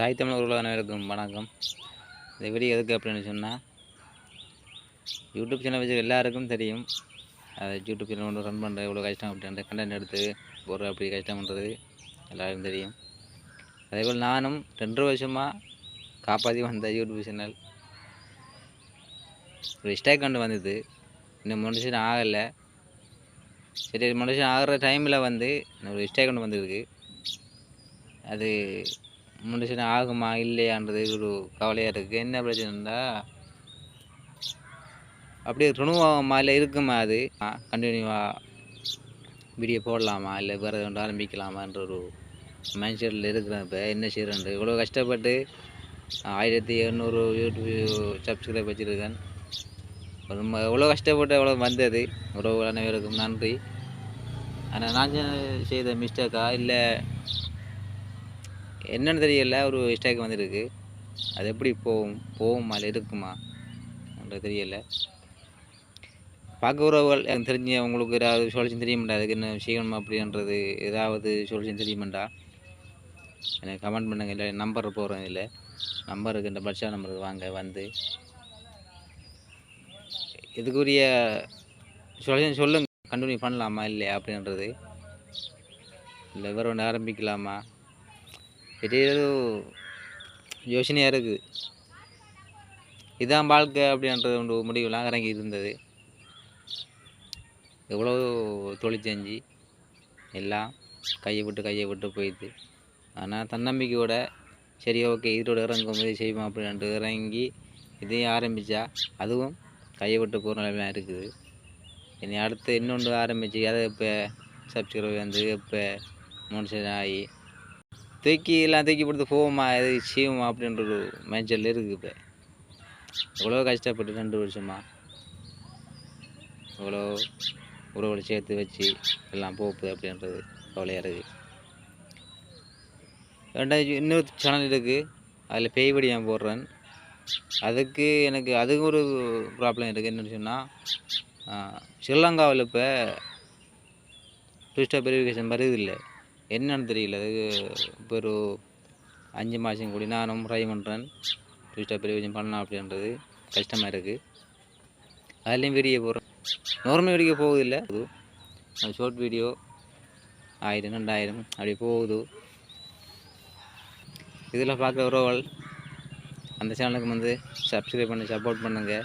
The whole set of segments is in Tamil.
தாய் தமிழ் உருவான இருக்கும். வணக்கம். இந்த வீடியோ எதுக்கு அப்படின்னு சொன்னால் யூடியூப் சேனல் வச்சு எல்லாருக்கும் தெரியும். அது யூடியூப் சேனல் ஒன்று ரன் பண்ணுறது இவ்வளோ கஷ்டம் அப்படின்ற கண்டென்ட் எடுத்து ஒரு அப்படி கஷ்டம்ன்றது எல்லாருக்கும் தெரியும். அதேபோல் நானும் ரெண்டு வருஷமாக காப்பாற்றி வந்த யூடியூப் சேனல் ஒரு ஸ்டேக் கண்டு வந்தது. இன்னும் மனுஷன் ஆகலை. சரி மனுஷன் ஆகிற டைமில் வந்து ஒரு ஸ்டேக் கொண்டு வந்திருக்கு. அது மனுஷன் ஆகுமா இல்லையான்றது ஒரு கவலையாக இருக்குது என்ன பிரச்சனைன்னா அப்படியே ரிணுவாகுமா இல்லை இருக்குமா அது? கண்டினியூவாக வீடியோ போடலாமா? இல்லை வேறு ஒன்று ஆரம்பிக்கலாமான்ற ஒரு மைண்ட் செட்டில் இருக்கிறேன் இப்போ. என்ன செய்கிறேன் இவ்வளோ கஷ்டப்பட்டு ஆயிரத்தி எழுநூறு யூடியூப் சப்ஸ்கிரைப் வச்சுருக்கேன். ரொம்ப எவ்வளோ கஷ்டப்பட்டு எவ்வளோ வந்தது. உறவு அனைவருக்கும் நன்றி. ஆனால் நான் செய்த மிஸ்டேக்கா இல்லை என்னன்னு தெரியல ஒரு மிஸ்டேக் வந்துருக்கு. அது எப்படி போகும் போகுமா இல்லை இருக்குமா அப்படின்றது தெரியல. பார்க்க உறவுகள் எனக்கு தெரிஞ்ச உங்களுக்கு ஏதாவது சொல்யூஷன் தெரியுமாண்டா? அதுக்கு என்ன செய்யணுமா அப்படின்றது ஏதாவது சொல்யூஷன் தெரியுமாண்டா? எனக்கு கமெண்ட் பண்ணுங்க இல்லை நம்பர் போகிறேன் இல்லை. நம்பருக்கு இந்த பட்சா நம்பருக்கு வாங்க வந்து. இதுக்குரிய சொல்யூஷன் சொல்லுங்கள் கண்டினியூ பண்ணலாமா இல்லையா அப்படின்றது. இல்லை வேறு ஒன்று ஆரம்பிக்கலாமா? பெரிய ஒரு யோசனையாக இருக்குது இதுதான் வாழ்க்கை அப்படின்றது ஒன்று முடிவுலாம் இறங்கி இருந்தது. எவ்வளோ தொழில் செஞ்சு எல்லாம் கையை விட்டு கையை விட்டு போயிடுது. ஆனால் தன்னம்பிக்கையோட சரி ஓகே இதோட இறங்கும் போது செய்வோம் அப்படின்ட்டு இறங்கி இதையும் ஆரம்பித்தா அதுவும் கையை விட்டு போகிற நிலைமையாக இருக்குது. இனி அடுத்து இன்னொன்று ஆரம்பித்து அதை இப்போ சப்ஸ்கிரைப் வந்து இப்போ மனுஷன் ஆகி தூக்கி எல்லாம் தூக்கி போட்டு போவோமா இது செய்வோமா அப்படின்ற ஒரு மைண்ட் இருக்குது இப்போ. எவ்வளோ கஷ்டப்பட்டு ரெண்டு வருஷமா எவ்வளோ உறவுகளை சேர்த்து வச்சு எல்லாம் போகுது அப்படின்றது கவலையாக இருக்குது. ரெண்டாவது இன்னொரு சேனல் இருக்குது அதில் பேய் வடிவம் போடுறேன். அதுக்கு எனக்கு அதுக்கு ஒரு ப்ராப்ளம் இருக்குது என்னென்னு சொன்னால் ஸ்ரீலங்காவில் இப்போ டூரிஸ்டாக வெரிஃபிகேஷன் வருது இல்லை. என்னன்னு தெரியல. அது இப்போ ஒரு அஞ்சு மாதம் கூடி நானும் ட்ரை பண்ணுறேன் டூரிஸ்டாக வெரிஃபிகேஷன் பண்ணலாம் அப்படின்றது கஷ்டமாக இருக்குது அதுலேயும் வீடியோ போடுறேன் நார்மல் வீடியோ போகுதில்லை. அது ஷார்ட் வீடியோ ஆயிரம் ரெண்டாயிரம் அப்படி போகுது. இதில் பார்க்குற உறவுகள் அந்த சேனலுக்கு வந்து சப்ஸ்கிரைப் பண்ணி சப்போர்ட் பண்ணுங்கள்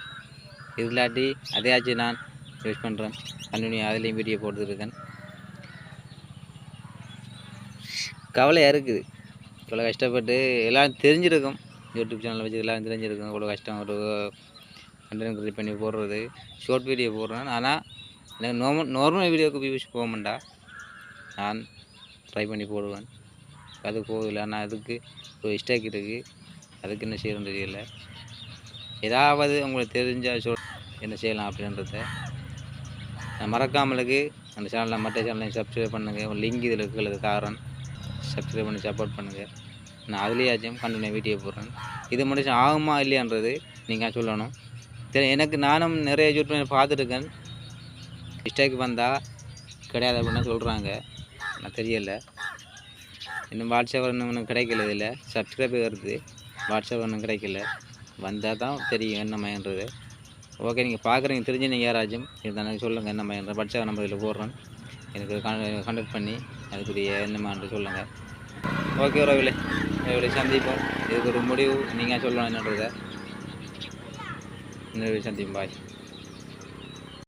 இது இல்லாட்டி அதையாச்சும் நான் யூஸ் பண்ணுறேன் கண்டினியூ அதுலேயும் வீடியோ போட்டுருக்கேன் கவலையாக இருக்குது. இவ்வளோ கஷ்டப்பட்டு எல்லாம் தெரிஞ்சிருக்கும். யூடியூப் சேனலில் வச்சு எல்லாம் தெரிஞ்சிருக்கும். இவ்வளோ கஷ்டம் ஒரு கண்டென்ட் க்ரியேட் பண்ணி போடுறது. ஷார்ட் வீடியோ போடுறேன். ஆனால் எனக்கு நார்மல் நார்மல் வீடியோக்கு வியூஸ் போக மாட்டா நான் ட்ரை பண்ணி போடுவேன். அது போகல. ஆனால் அதுக்கு ஒரு மிஸ்டேக் இருக்குது அதுக்கு என்ன செய்யணும் தெரியல. ஏதாவது உங்களுக்கு தெரிஞ்சால் சொல் என்ன செய்யலாம் அப்படின்றத. நான் மறக்காமலுக்கு அந்த சேனலில் மற்ற சேனலையும் சப்ஸ்கிரைப் பண்ணுங்கள் லிங்க் இதில் இருக்கிறது தாரன் சப்ஸ்கிரைப் பண்ணி சப்போர்ட் பண்ணுங்கள் நான் அதுலேயாச்சும் கண்டினியூ வீடியோ போடுறேன். இது மட்டும் ஆகுமா இல்லையான்றது நீங்கள் சொல்லணும். சரி எனக்கு நானும் நிறைய யூடியூப் பார்த்துருக்கேன். மிஸ்டேக் வந்தால் கிடையாது அப்படின்னு சொல்கிறாங்க நான் தெரியலை. இன்னும் வாட்ஸ்அப் இன்னும் கிடைக்கல இதில். சப்ஸ்கிரைப் வருது. வாட்ஸ்அப் இன்னும் கிடைக்கல. வந்தால் தான் தெரியும் என்ன மயன்றது. ஓகே நீங்கள் பார்க்குறீங்க தெரிஞ்சு நீங்கள் யாராச்சும் இருந்தாலும் சொல்லுங்கள் என்ன மயன்ற. வாட்ஸ்அப் நம்ம இதில் போடுறேன். எனக்கு கான்டாக்ட் பண்ணி அதுக்குரிய என்னமான்னு சொல்லுங்கள் ஓகே உறவுகளே. உறவுகளை சந்திப்போம். இதுக்கு ஒரு முடிவு. நீங்கள் சொல்லணும் என்னன்றதை. இன்னொரு சந்திப்போம். பாய்